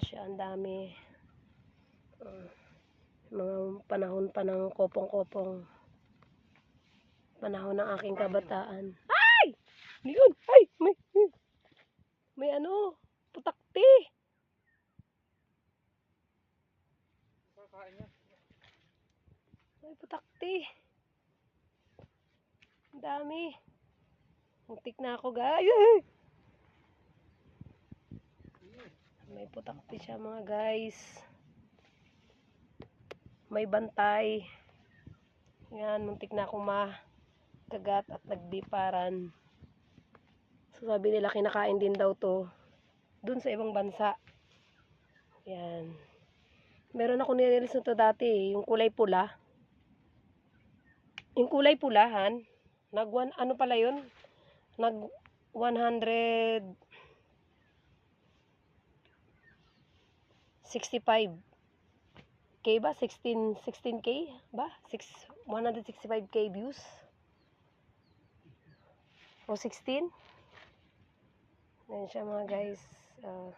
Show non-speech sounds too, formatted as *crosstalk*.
siya, ang dami. Uh, mga panahon pa ng kopong-kopong. Panahon ng aking kabataan. Ay! Yun! Ay! May, may ano, putakti. May putakti. Ang dami. Muntik na ako, guys. *laughs* Ay! May putakti siya, mga guys. May bantay. Yan, muntik na akong makagat at nagbiparan. So, sabi nila, kinakain din daw to. Dun sa ibang bansa. Yan. Meron ako nililis na to dati, yung kulay pula. Yung kulay pulahan, nag one, ano pala yun? Nag 100 65 K ba? 16 16K ba? 6 165K views? O 16? Ayan siya mga guys. Ah,